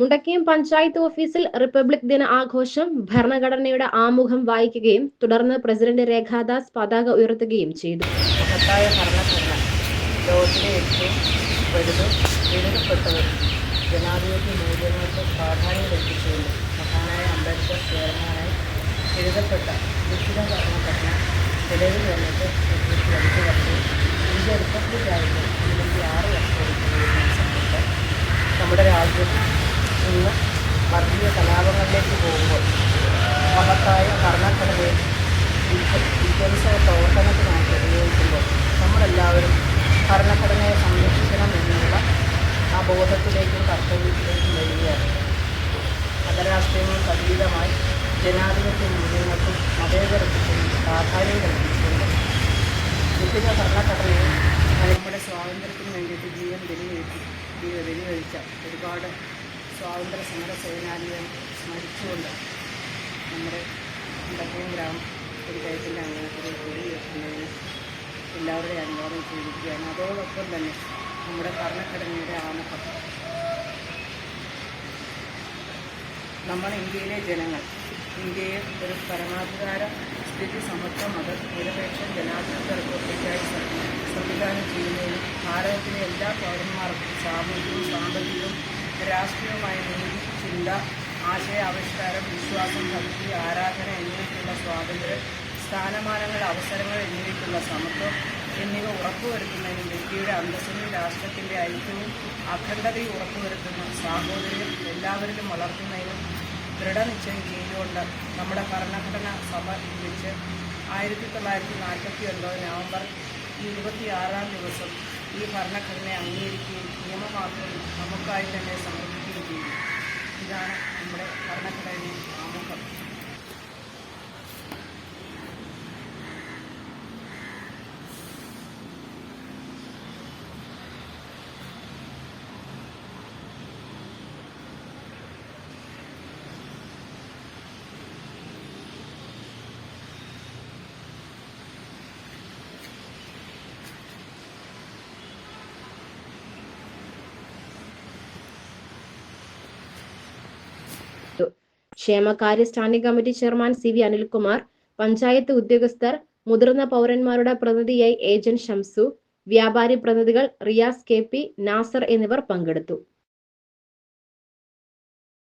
മുണ്ടക്കയം പഞ്ചായത്ത് ഓഫീസിൽ റിപ്പബ്ലിക് ദിന ആഘോഷം ഭരണഘടനയുടെ ആമുഖം വായിക്കുകയും തുടർന്ന് പ്രസിഡന്റ് രേഖാദാസ് പതാക ഉയർത്തുകയും ചെയ്തു. ജനാധിപത്യ അംബേദ്കർ നമ്മുടെ രാജ്യം ഇന്ന് വർഗീയ കലാപങ്ങളിലേക്ക് പോകുമ്പോൾ മഹത്തായ ഭരണഘടനയെ വിദ്യാഭ്യാസ പ്രവർത്തനത്തിനായിട്ട് ഉപയോഗിക്കുമ്പോൾ നമ്മളെല്ലാവരും ഭരണഘടനയെ സംരക്ഷിക്കണം എന്നുള്ള ആ ബോധത്തിലേക്കും കർത്തവ്യത്തിലേക്കും വരികയാണ്. മതരാഷ്ട്രീയങ്ങൾക്ക് അതീതമായി ജനാധിപത്യ മൂല്യങ്ങൾക്കും മതേതരത്വത്തിനും പ്രാധാന്യം കൽപ്പിച്ചുകൊണ്ട് വിവിധ ഭരണഘടനയെ നമ്മുടെ സ്വാതന്ത്ര്യത്തിന് വേണ്ടിയിട്ട് ജീവൻ ബലികഴിച്ചു ജീവൻ വെല്ലുവിളിച്ച ഒരുപാട് സ്വാതന്ത്ര്യ സമര സേനാനിയെ സ്മരിച്ചുകൊണ്ട് നമ്മുടെ മുണ്ടക്കയം ഗ്രാമ പഞ്ചായത്തിന്റെ അംഗത്തിൽ കൂടി ഉയർത്തുന്നതിന് എല്ലാവരുടെയും അനുവാദം സ്വീകരിക്കുകയാണ്. അതോടൊപ്പം തന്നെ നമ്മുടെ ഭരണഘടനയുടെ ആമുഖം. നമ്മൾ ഇന്ത്യയിലെ ജനങ്ങൾ ഇന്ത്യയെ ഒരു പരമാധികാര സ്ഥിതി സമത്വ മത നിരപേക്ഷ ജനാധിപത്യ റിപ്പബ്ലിക്കായി സംവിധാനം ചെയ്യുന്നതിനും ഭാരതത്തിലെ എല്ലാ പൗരന്മാർക്കും സാമൂഹികവും സാമ്പത്തികവും രാഷ്ട്രീയവുമായ നീതി ചിന്ത ആശയ ആവിഷ്കാരം വിശ്വാസം ഭക്തി ആരാധന എന്നിവയ്ക്കുള്ള സ്വാതന്ത്ര്യം സ്ഥാനമാനങ്ങൾ അവസരങ്ങൾ എന്നിവയ്ക്കുള്ള സമത്വം എന്നിവ ഉറപ്പുവരുത്തുന്നതിനും വ്യക്തിയുടെ അന്തസ്സിനും രാഷ്ട്രത്തിന്റെ ഐക്യവും അഖണ്ഡതയും ഉറപ്പുവരുത്തുന്ന സാഹോദര്യം എല്ലാവരിലും വളർത്തുന്നതിനും ദൃഢനിശ്ചയം ചെയ്തുകൊണ്ട് നമ്മുടെ ഭരണഘടന വിളിച്ച് ആയിരത്തി തൊള്ളായിരത്തി നാൽപ്പത്തി ഒൻപത് നവംബർ ഇരുപത്തിയാറാം ദിവസം ഈ ഭരണഘടനയെ അംഗീകരിക്കുകയും നിയമമാക്കുകയും നമുക്കായി തന്നെ സമർപ്പിക്കുകയും ചെയ്യും. ഇതാണ് നമ്മുടെ ഭരണഘടനയുടെ ആമുഖം ക്ഷേമകാര്യ standing committee chairman C V Anilkumar panchayat ഉദ്യോഗസ്ഥർ മുതിർന്ന പൗരന്മാരുടെ പ്രതിനിധിയായി ഏജന്റ് ഷംസു വ്യാപാരി പ്രതിനിധികൾ റിയാസ് കെ പി നാസർ എന്നിവർ പങ്കെടുത്തു.